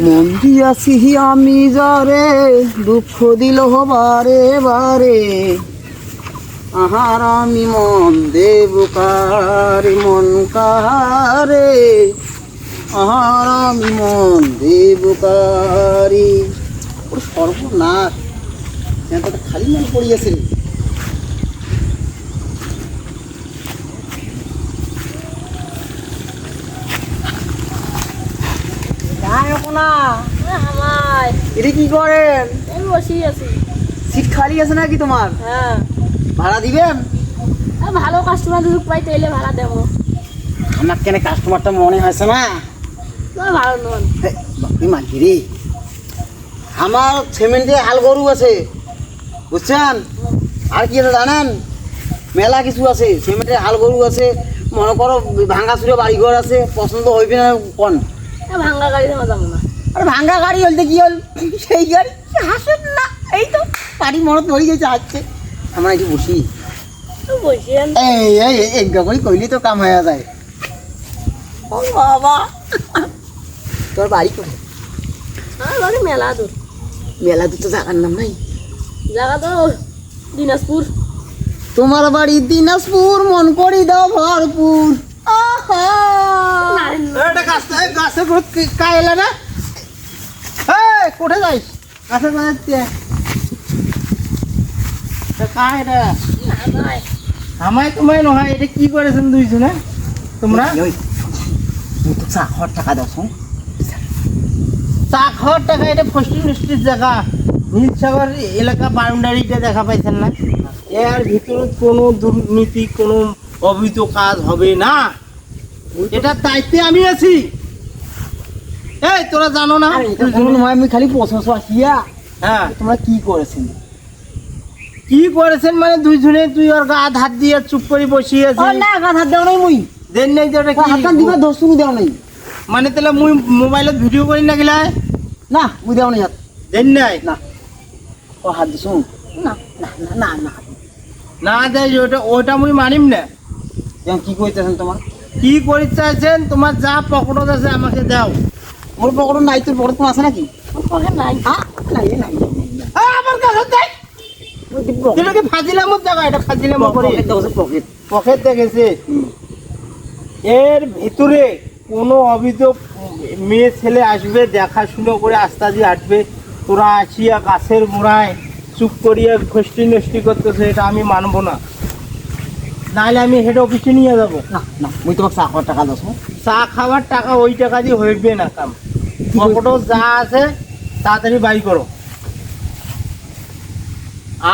মন দিয়াছি আমি যারে, দুঃখ দিল বারে বারে। আহার আমি মন দেব কারে, মন কারে আহার আমি মন দেব কারে। ওর সর্বনাশ। খালি মন পড়িয়াছে। রে। না আমায় এটা কি করেন আমি খালি আছে নাকি তোমার হ্যাঁ ভাড়া দিবেন? ভালো কাস্টমার যদি পাই তাইলে ভাড়া দেবো আমার কেন কাস্টমারটা মনে হয়েছে না ভালো নন বাপরে আমার সিমেন্টে হাল গরু আছে। বুঝছেন আর কি আছে জানেন? মেলা কিছু আছে। সিমেন্টের হাল গরু আছে। মনে করো ভাঙ্গা চুরে বাড়িঘর আছে। পছন্দ হইবে না কোন ভাঙ্গা গাড়ি যাব না। আরে ভাঙ্গা গাড়ি হলতে কি হল? সেই গাড়ি? হাসেন না। এই তো বাড়ি মনত পড়ে গেছে আমরা একটু বসি? তো এই এই এই এক করে কইলি তো কাম হয়ে যায়। ও বাবা। তোর বাড়ি কোথায়? আমার বাড়ি মেলা দূর। মেলা দুটো জায়গার নাম নাই। জায়গা তো দিনাজপুর। তোমার বাড়ি দিনাজপুর মন করি দাও ভরপুর আহা এটা গাছে গাছে কায় এটা আমায় তোমায় নহয় এটা কি করেছেন দুইজনে? তোমরা? ওই তুই তো চা খাওয়ার টাকা দাও শোন। চা খাওয়ার টাকা এটা ফষ্টি নষ্টির জায়গা। নীলসাগর এলাকা বাউন্ডারিটা দেখা পাইছেন না? এর ভিতরে কোনো দুর্নীতি কোনো অবৈধ কাজ হবে না। এটার দায়িত্বে আমি আছি। এই তোরা জানো না? এটা আমি খালি পছন্দ আসিয়া হ্যাঁ? তোমরা কি করেছেন? কি করেছেন মানে দুইজনে? তুই ওর গা হাত দিয়ে চুপ করে বসিয়ে ও না গাছ হাত দেওয়া নাই মুই। দেন নাই তো কি? দিবা দশ শুনি দেওয়া নাই। মানে তাহলে মুই মোবাইলত ভিডিও করি না গেলা? না মুই দেওয়া নাই হাত দেন নাই? না। ও হাত দিছ? না। না না না না। না দেয় ওটা ওটা মুই মানিম না। কি কইতেছেন তোমার? কি করি চাইছেন তোমার যা পকড়ত আছে আমাকে দাও। মোর পকেট নাই তোর পকেট কোনো আছে নাকি? নাই। হ্যাঁ? নাই নাই আমার কাছে এটাকে জায়গা এটা পকেট পকেট? দেখেছে। এর ভিতরে কোনো অভিযোগ মেয়ে ছেলে আসবে দেখাশুনো করে আস্তা দিয়ে হাঁটবে। তোরা আসিয়া গাছের গোড়ায় চুপ করিয়া খষ্টি নষ্টি করতেছে এটা আমি মানবো না। নাহলে আমি হেড অফিসে নিয়ে যাব। না না মুই তোমাকে চা খাওয়ার টাকা দাও চা খাওয়ার টাকা ওই টাকা দিয়ে হইবে না কাম। পকেটও যা আছে তাড়াতাড়ি বাই করো।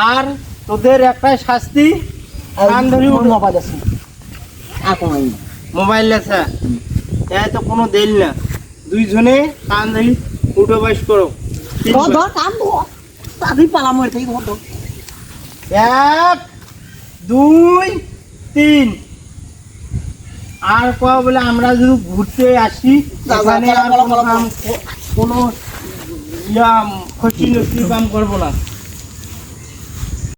আর তোদের একটাই শাস্তি। মোবাইল আছে। মোবাইল আছে। এ তো কোনো দেল না। দুইজনে কান ধরি। উঠো বাইশ করো তিন ধর বার। আর কয়া বলে আমরা যদি ঘুরতে আসি এখানে আর কোনো কাম কোনো ইয়া ক্ষতি নষ্টি কাম করব না।